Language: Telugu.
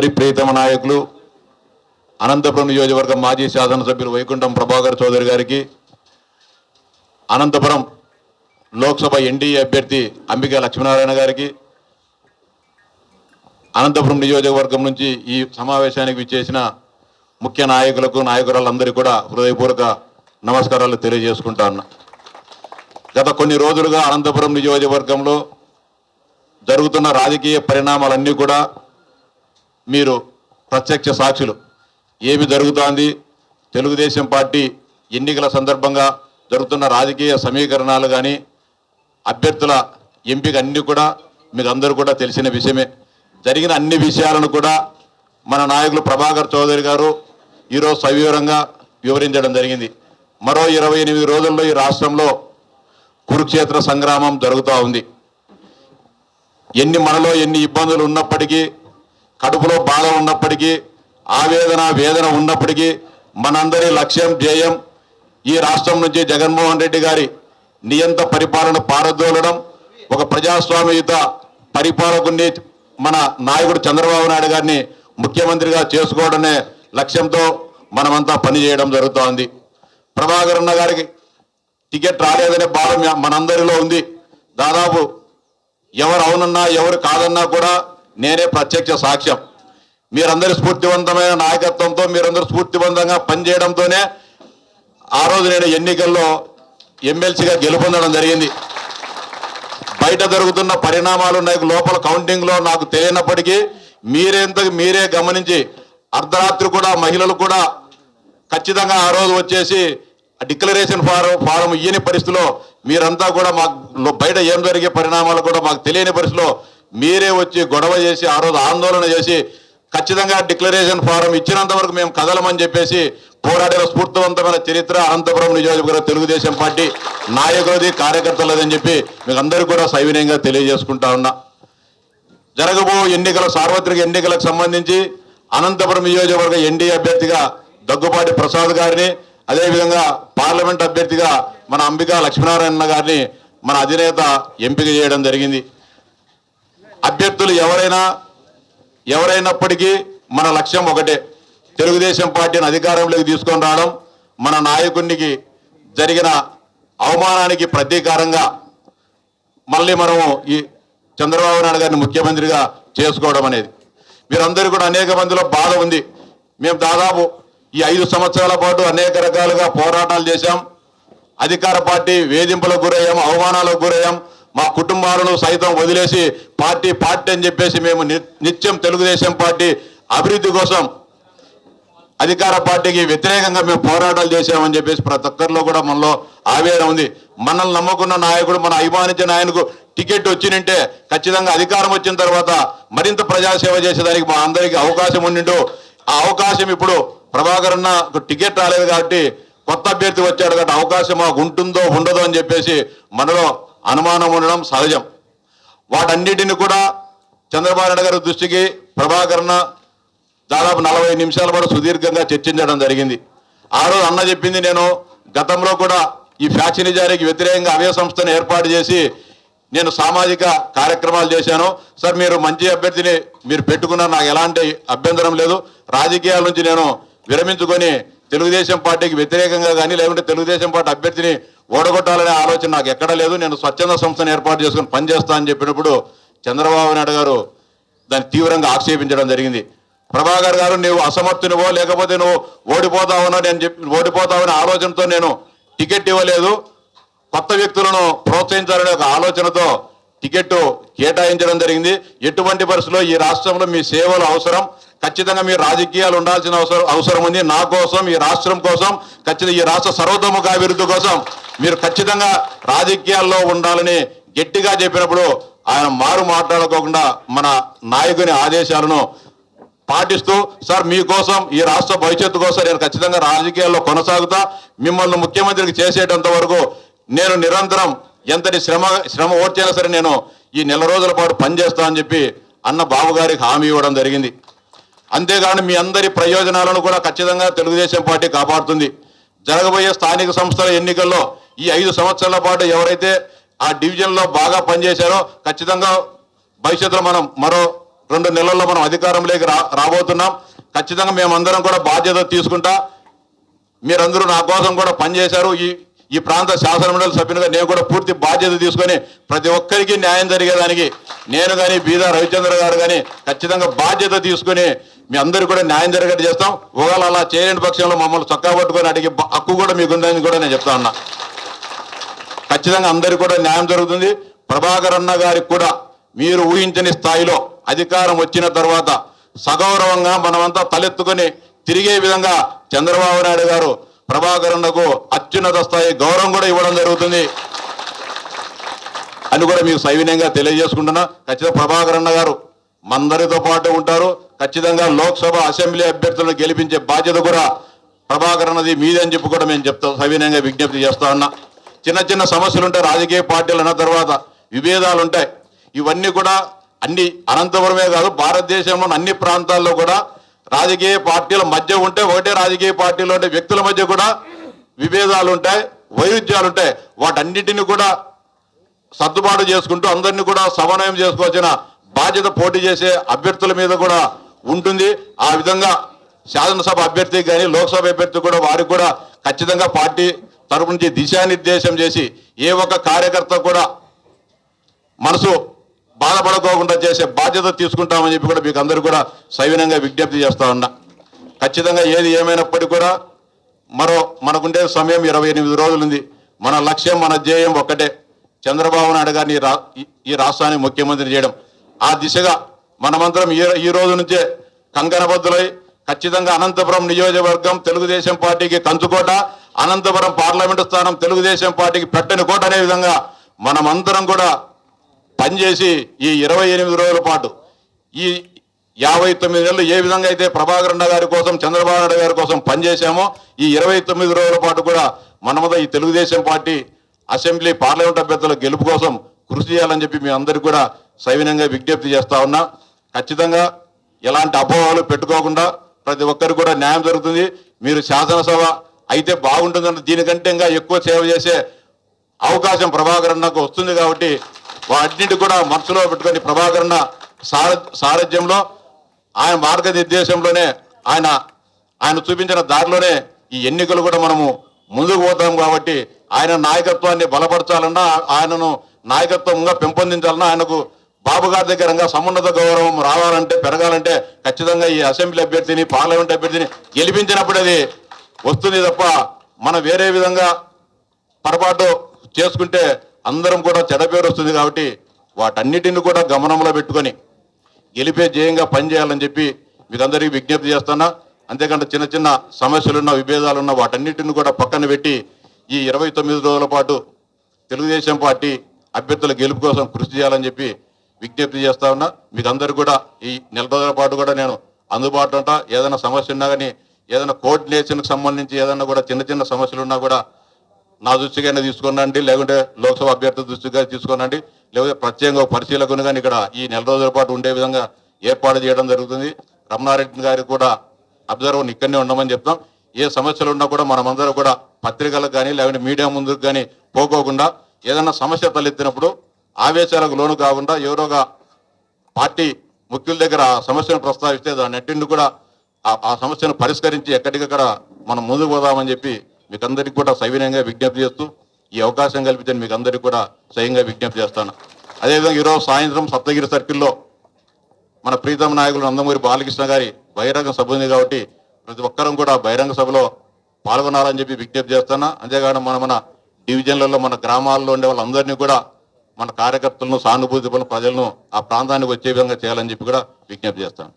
మనందరి ప్రియతమ నాయకులు అనంతపురం నియోజకవర్గం మాజీ శాసనసభ్యులు వైకుంఠం ప్రభాకర్ చౌదరి గారికి అనంతపురం లోక్సభ ఎన్డీఏ అభ్యర్థి అంబికా లక్ష్మీనారాయణ గారికి అనంతపురం నియోజకవర్గం నుంచి ఈ సమావేశానికి విచ్చేసిన ముఖ్య నాయకులకు నాయకురాలందరికీ కూడా హృదయపూర్వక నమస్కారాలు తెలియజేసుకుంటా ఉన్నా. గత కొన్ని రోజులుగా అనంతపురం నియోజకవర్గంలో జరుగుతున్న రాజకీయ పరిణామాలన్నీ కూడా మీరు ప్రత్యక్ష సాక్షులు. ఏమి జరుగుతోంది? తెలుగుదేశం పార్టీ ఎన్నికల సందర్భంగా జరుగుతున్న రాజకీయ సమీకరణాలు కానీ అభ్యర్థుల ఎంపిక అన్నీ కూడా మీకు అందరూ కూడా తెలిసిన విషయమే. జరిగిన అన్ని విషయాలను కూడా మన నాయకులు ప్రభాకర్ చౌదరి గారు ఈరోజు సవివరంగా వివరించడం జరిగింది. మరో ఇరవై ఎనిమిది రోజుల్లో ఈ రాష్ట్రంలో కురుక్షేత్ర సంగ్రామం జరుగుతూ ఉంది. ఎన్ని మనలో ఎన్ని ఇబ్బందులు ఉన్నప్పటికీ కడుపులో బాధ ఉన్నప్పటికీ ఆవేదన వేదన ఉన్నప్పటికీ మనందరి లక్ష్యం ధ్యేయం ఈ రాష్ట్రం నుంచి జగన్మోహన్ రెడ్డి గారి నియంత పరిపాలన పారదోలడం ఒక ప్రజాస్వామ్యయుత పరిపాలకుని మన నాయకుడు చంద్రబాబు నాయుడు గారిని ముఖ్యమంత్రిగా చేసుకోవడమే లక్ష్యంతో మనమంతా పనిచేయడం జరుగుతోంది. ప్రభాకర్ అన్న గారికి టికెట్ రాలేదనే బాధ మనందరిలో ఉంది. దాదాపు ఎవరు అవునన్నా ఎవరు కాదన్నా కూడా నేనే ప్రత్యక్ష సాక్ష్యం. మీరందరి స్ఫూర్తివంతమైన నాయకత్వంతో మీరందరూ స్ఫూర్తివంతంగా పనిచేయడంతోనే ఆ రోజు నేను ఎన్నికల్లో ఎమ్మెల్సీగా గెలుపొందడం జరిగింది. బయట జరుగుతున్న పరిణామాలు నాకు లోపల కౌంటింగ్లో నాకు తెలియనప్పటికీ మీరేంత మీరే గమనించి అర్ధరాత్రి కూడా మహిళలు కూడా ఖచ్చితంగా ఆ రోజు వచ్చేసి డిక్లరేషన్ ఫారం ఫారం ఇయ్యని పరిస్థితిలో మీరంతా కూడా మాకు బయట ఏం జరిగే పరిణామాలు కూడా మాకు తెలియని పరిస్థితిలో మీరే వచ్చి గొడవ చేసి ఆ రోజు ఆందోళన చేసి ఖచ్చితంగా డిక్లరేషన్ ఫారం ఇచ్చినంత వరకు మేము కదలమని చెప్పేసి పోరాడిన స్ఫూర్తివంతమైన చరిత్ర అనంతపురం నియోజకవర్గ తెలుగుదేశం పార్టీ నాయకులది కార్యకర్తలదని చెప్పి మీకు అందరికీ కూడా సవినయంగా తెలియజేసుకుంటా ఉన్నా. జరగబో ఎన్నికల సార్వత్రిక ఎన్నికలకు సంబంధించి అనంతపురం నియోజకవర్గ ఎన్డీఏ అభ్యర్థిగా దగ్గుపాటి ప్రసాద్ గారిని అదేవిధంగా పార్లమెంట్ అభ్యర్థిగా మన అంబికా లక్ష్మీనారాయణ గారిని మన అధినేత ఎంపిక చేయడం జరిగింది. అభ్యర్థులు ఎవరైనా ఎవరైనప్పటికీ మన లక్ష్యం ఒకటే. తెలుగుదేశం పార్టీని అధికారంలోకి తీసుకొని రావడం మన నాయకునికి జరిగిన అవమానానికి ప్రతీకారంగా మళ్ళీ మనము ఈ చంద్రబాబు నాయుడు గారిని ముఖ్యమంత్రిగా చేసుకోవడం అనేది. మీరందరూ కూడా అనేక మందిలో బాధ ఉంది. మేము దాదాపు ఈ ఐదు సంవత్సరాల పాటు అనేక రకాలుగా పోరాటాలు చేశాం. అధికార పార్టీ వేధింపులకు గురయ్యాం అవమానాలకు గురయ్యాం. మా కుటుంబాలను సైతం వదిలేసి పార్టీ పార్టీ అని చెప్పేసి మేము నిత్యం తెలుగుదేశం పార్టీ అభివృద్ధి కోసం అధికార పార్టీకి వ్యతిరేకంగా మేము పోరాటాలు చేశామని చెప్పేసి ప్రతి ఒక్కరిలో కూడా మనలో ఆవేదన ఉంది. మనల్ని నమ్ముకున్న నాయకుడు మన అభిమానించిన నాయకుడు టికెట్ వచ్చినంటే ఖచ్చితంగా అధికారం వచ్చిన తర్వాత మరింత ప్రజాసేవ చేసేదానికి మా అందరికీ అవకాశం ఉండిండు. ఆ అవకాశం ఇప్పుడు ప్రభాకర్ అన్న టికెట్ రాలేదు కాబట్టి కొత్త అభ్యర్థి వచ్చాడు కాబట్టి అవకాశం మాకు ఉంటుందో ఉండదో అని చెప్పేసి మనలో అనుమానం ఉండడం సహజం. వాటన్నిటిని కూడా చంద్రబాబు నాయుడు గారి దృష్టికి ప్రభాకరణ దాదాపు నలభై నిమిషాల పాటు సుదీర్ఘంగా చర్చించడం జరిగింది. ఆ రోజు అన్న చెప్పింది నేను గతంలో కూడా ఈ ఫ్యాక్షనిజానికి వ్యతిరేకంగా అవే సంస్థను ఏర్పాటు చేసి నేను సామాజిక కార్యక్రమాలు చేశాను. సార్ మీరు మంచి అభ్యర్థిని మీరు పెట్టుకున్నారు నాకు ఎలాంటి అభ్యంతరం లేదు. రాజకీయాల నుంచి నేను విరమించుకొని తెలుగుదేశం పార్టీకి వ్యతిరేకంగా కానీ లేకుంటే తెలుగుదేశం పార్టీ అభ్యర్థిని ఓడగొట్టాలనే ఆలోచన నాకు ఎక్కడ లేదు. నేను స్వచ్ఛంద సంస్థను ఏర్పాటు చేసుకుని పనిచేస్తా అని చెప్పినప్పుడు చంద్రబాబు నాయుడు గారు దాన్ని తీవ్రంగా ఆక్షేపించడం జరిగింది. ప్రభాకర్ గారు నువ్వు అసమర్థునివో లేకపోతే నువ్వు ఓడిపోతావునో నేను చెప్పి ఓడిపోతావనే ఆలోచనతో నేను టికెట్ ఇవ్వలేదు. కొత్త వ్యక్తులను ప్రోత్సహించాలనే ఒక ఆలోచనతో టికెట్ కేటాయించడం జరిగింది. ఎటువంటి పరిస్థితుల్లో ఈ రాష్ట్రంలో మీ సేవలు అవసరం. ఖచ్చితంగా మీ రాజకీయాలు ఉండాల్సిన అవసరం అవసరం ఉంది. నా కోసం ఈ రాష్ట్రం కోసం ఖచ్చితంగా ఈ రాష్ట్ర సర్వతోముఖ అభివృద్ధి కోసం మీరు ఖచ్చితంగా రాజకీయాల్లో ఉండాలని గట్టిగా చెప్పినప్పుడు ఆయన మారు మాట్లాడుకోకుండా మన నాయకుని ఆదేశాలను పాటిస్తూ సార్ మీకోసం ఈ రాష్ట్ర భవిష్యత్తు కోసం నేను ఖచ్చితంగా రాజకీయాల్లో కొనసాగుతా. మిమ్మల్ని ముఖ్యమంత్రికి చేసేటంత వరకు నేను నిరంతరం ఎంతటి శ్రమ శ్రమ ఓడ్చైనా సరే నేను ఈ నెల రోజుల పాటు పనిచేస్తా అని చెప్పి అన్న బాబు గారికి హామీ ఇవ్వడం జరిగింది. అంతేగాని మీ అందరి ప్రయోజనాలను కూడా ఖచ్చితంగా తెలుగుదేశం పార్టీ కాపాడుతుంది. జరగబోయే స్థానిక సంస్థల ఎన్నికల్లో ఈ ఐదు సంవత్సరాల పాటు ఎవరైతే ఆ డివిజన్లో బాగా పనిచేశారో ఖచ్చితంగా భవిష్యత్తులో మనం మరో రెండు నెలల్లో మనం అధికారంలోకి రా రాబోతున్నాం. ఖచ్చితంగా మేమందరం కూడా బాధ్యత తీసుకుంటా మీరందరూ నా కోసం కూడా పనిచేశారు. ఈ ఈ ప్రాంత శాసనమండలి సభ్యునిగా నేను కూడా పూర్తి బాధ్యత తీసుకొని ప్రతి ఒక్కరికి న్యాయం జరిగేదానికి నేను కానీ బీదా రవిచంద్ర గారు కానీ ఖచ్చితంగా బాధ్యత తీసుకొని మీ అందరూ కూడా న్యాయం జరిగేట్టు చేస్తాం. ఒకవేళ అలా చేయలేని పక్షంలో మమ్మల్ని చొక్కా పట్టుకొని అడిగే హక్కు కూడా మీకు ఉందని కూడా నేను చెప్తా ఉన్నా. ఖచ్చితంగా అందరికీ కూడా న్యాయం జరుగుతుంది. ప్రభాకర్ అన్న గారికి కూడా మీరు ఊహించని స్థాయిలో అధికారం వచ్చిన తర్వాత సగౌరవంగా మనమంతా తలెత్తుకొని తిరిగే విధంగా చంద్రబాబు నాయుడు గారు ప్రభాకర్ అన్నకు అత్యున్నత స్థాయి గౌరవం కూడా ఇవ్వడం జరుగుతుంది. అని కూడా మీకు సవినయంగా తెలియజేసుకుంటున్నా. ఖచ్చితంగా ప్రభాకర్ అన్న గారు మందరితో పాటు ఉంటారు. ఖచ్చితంగా లోక్సభ అసెంబ్లీ అభ్యర్థులను గెలిపించే బాధ్యత కూడా ప్రభాకర్ అన్నది మీదే అని చెప్పి కూడా మేము చెప్తాం. సవినయంగా విజ్ఞప్తి చేస్తా ఉన్నా. చిన్న చిన్న సమస్యలు ఉంటాయి రాజకీయ పార్టీలు అన్న తర్వాత విభేదాలు ఉంటాయి ఇవన్నీ కూడా అన్ని అనంతపురమే కాదు భారతదేశంలోని అన్ని ప్రాంతాల్లో కూడా రాజకీయ పార్టీల మధ్య ఉంటే ఒకటే రాజకీయ పార్టీలో ఉండే వ్యక్తుల మధ్య కూడా విభేదాలు ఉంటాయి వైరుధ్యాలు ఉంటాయి వాటన్నిటిని కూడా సర్దుబాటు చేసుకుంటూ అందరినీ కూడా సమన్వయం చేసుకోవాల్సిన బాధ్యత పోటీ చేసే అభ్యర్థుల మీద కూడా ఉంటుంది. ఆ విధంగా శాసనసభ అభ్యర్థికి కానీ లోక్సభ అభ్యర్థి కూడా వారికి కూడా ఖచ్చితంగా పార్టీ తరపు నుంచి దిశానిర్దేశం చేసి ఏ ఒక్క కార్యకర్త కూడా మనసు బాధపడకోకుండా చేసే బాధ్యత తీసుకుంటామని చెప్పి కూడా మీకు అందరూ కూడా సవినంగా విజ్ఞప్తి చేస్తా ఉన్నా. ఖచ్చితంగా ఏది ఏమైనప్పటికీ కూడా మరో మనకుండే సమయం ఇరవై ఎనిమిది రోజులు ఉంది మన లక్ష్యం మన ధ్యేయం ఒక్కటే. చంద్రబాబు నాయుడు గారిని ఈ రా- ఈ- రాష్ట్రాన్ని ముఖ్యమంత్రి చేయడం. ఆ దిశగా మనమందరం ఈ ఈ రోజు నుంచే కంకణబద్దులై ఖచ్చితంగా అనంతపురం నియోజకవర్గం తెలుగుదేశం పార్టీకి కంచుకోట అనంతపురం పార్లమెంటు స్థానం తెలుగుదేశం పార్టీకి పెట్టని కోట అనే విధంగా మనమందరం కూడా పనిచేసి ఈ ఇరవై ఎనిమిది రోజుల పాటు ఈ యాభై తొమ్మిది నెలలు ఏ విధంగా అయితే ప్రభాకర్ గారి కోసం చంద్రబాబు నాయుడు గారి కోసం పనిచేశామో ఈ ఇరవై తొమ్మిది రోజుల పాటు కూడా మనమద ఈ తెలుగుదేశం పార్టీ అసెంబ్లీ పార్లమెంట్ అభ్యర్థుల గెలుపు కోసం కృషి చేయాలని చెప్పి మీ అందరికీ కూడా సవినంగా విజ్ఞప్తి చేస్తా ఉన్నా. ఖచ్చితంగా ఎలాంటి అపోహలు పెట్టుకోకుండా ప్రతి ఒక్కరికి కూడా న్యాయం జరుగుతుంది. మీరు శాసనసభ అయితే బాగుంటుందన్న దీనికంటే ఇంకా ఎక్కువ సేవ చేసే అవకాశం ప్రభాకరన్న నాకు వస్తుంది కాబట్టి వాటిని కూడా మనసులో పెట్టుకొని ప్రభాకర్ సార సారథ్యంలో ఆయన మార్గనిర్దేశంలోనే ఆయన ఆయన చూపించిన దారిలోనే ఈ ఎన్నికలు కూడా మనము ముందుకు పోతాం కాబట్టి ఆయన నాయకత్వాన్ని బలపరచాలన్నా ఆయనను నాయకత్వంగా పెంపొందించాలన్నా ఆయనకు బాబు గారి దగ్గర సమున్నత గౌరవం రావాలంటే పెరగాలంటే ఖచ్చితంగా ఈ అసెంబ్లీ అభ్యర్థిని పార్లమెంట్ అభ్యర్థిని గెలిపించినప్పుడు అది వస్తుంది తప్ప మనం వేరే విధంగా పొరపాటు చేసుకుంటే అందరం కూడా చెడ పేరు వస్తుంది కాబట్టి వాటన్నిటిని కూడా గమనంలో పెట్టుకొని గెలిపే జయంగా పనిచేయాలని చెప్పి మీకందరికీ విజ్ఞప్తి చేస్తున్నా. అంతేకాకుండా చిన్న చిన్న సమస్యలున్న విభేదాలున్న వాటన్నిటిని కూడా పక్కన పెట్టి ఈ ఇరవై తొమ్మిది రోజుల పాటు తెలుగుదేశం పార్టీ అభ్యర్థుల గెలుపు కోసం కృషి చేయాలని చెప్పి విజ్ఞప్తి చేస్తా ఉన్నా. మీకు అందరు కూడా ఈ నెల రోజుల పాటు కూడా నేను అందుబాటులో ఉంటా. ఏదైనా సమస్య ఉన్నా కానీ ఏదైనా కోఆర్డినేషన్కి సంబంధించి ఏదైనా కూడా చిన్న చిన్న సమస్యలు ఉన్నా కూడా నా దృష్టికైనా తీసుకున్నాండి లేకుంటే లోక్సభ అభ్యర్థి దృష్టిగా తీసుకున్నాండి లేకపోతే ప్రత్యేకంగా పరిశీలకుని కానీ ఇక్కడ ఈ నెల రోజుల పాటు ఉండే విధంగా ఏర్పాటు చేయడం జరుగుతుంది. రమణారెడ్డి గారికి కూడా అబ్జర్వర్ ఇక్కడనే ఉండమని చెప్తాం. ఏ సమస్యలు ఉన్నా కూడా మనమందరం కూడా పత్రికలకు కానీ లేకుంటే మీడియా ముందుకు కానీ పోకోకుండా ఏదైనా సమస్య తలెత్తినప్పుడు ఆవేశాలకు లోను కాకుండా ఎవరోగా పార్టీ ముఖ్యుల దగ్గర ఆ సమస్యను ప్రస్తావిస్తే దాన్ని అట్టిండి కూడా ఆ- ఆ సమస్యను పరిష్కరించి ఎక్కడికక్కడ మనం ముందుకు పోదామని చెప్పి మీకందరికీ కూడా సవినయంగా విజ్ఞప్తి చేస్తూ ఈ అవకాశం కల్పించిన మీకు అందరికీ కూడా స్వయంగా విజ్ఞప్తి చేస్తాను. అదేవిధంగా ఈరోజు సాయంత్రం సప్తగిరి సర్కిల్లో మన ప్రీతమ నాయకులు నందమూరి బాలకృష్ణ గారి బహిరంగ సభ ఉంది కాబట్టి ప్రతి ఒక్కరం కూడా బహిరంగ సభలో పాల్గొనాలని చెప్పి విజ్ఞప్తి చేస్తాను. అంతేకాకుండా మన మన డివిజన్లలో మన గ్రామాల్లో ఉండే వాళ్ళందరినీ కూడా మన కార్యకర్తలను సానుభూతి ప్రజలను ఆ ప్రాంతానికి వచ్చే విధంగా చేయాలని చెప్పి కూడా విజ్ఞప్తి చేస్తాను.